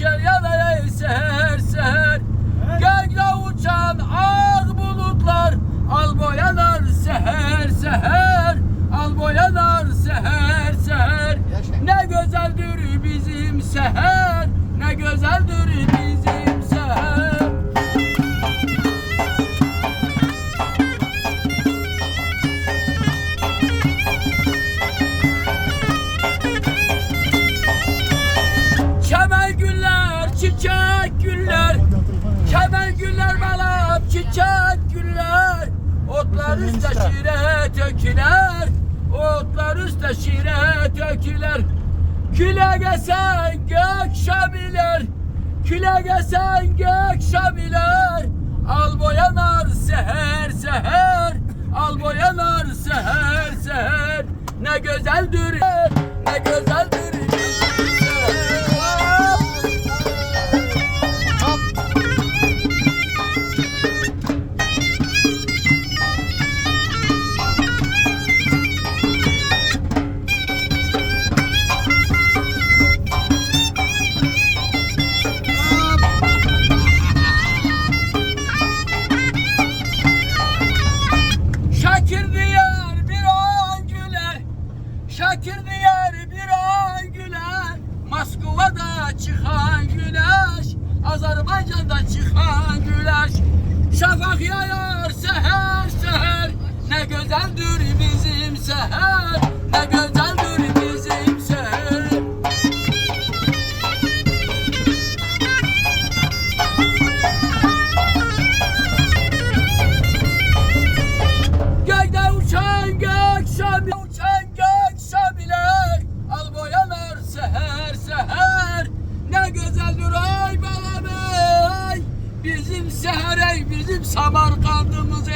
düşer yanar seher seher. Gökte uçan ak bulutlar. Al boyanar seher seher. Al boyanar seher seher. Ne güzeldir bizim seher. Ne güzeldir bizim Otlar üstte şire töküler. Otlar üstte şire töküler. Küle gesen gök şabiler Küle gesen gök şabiler Al boyanar seher seher. Al boyanar seher seher. Ne güzeldir Şakir diyar bir an güler. Moskova'da çıkan güneş Azerbaycan'da çıkan güneş. Şafak yayar seher seher Ne güzeldir bizim seher ey bizim Samarkandımız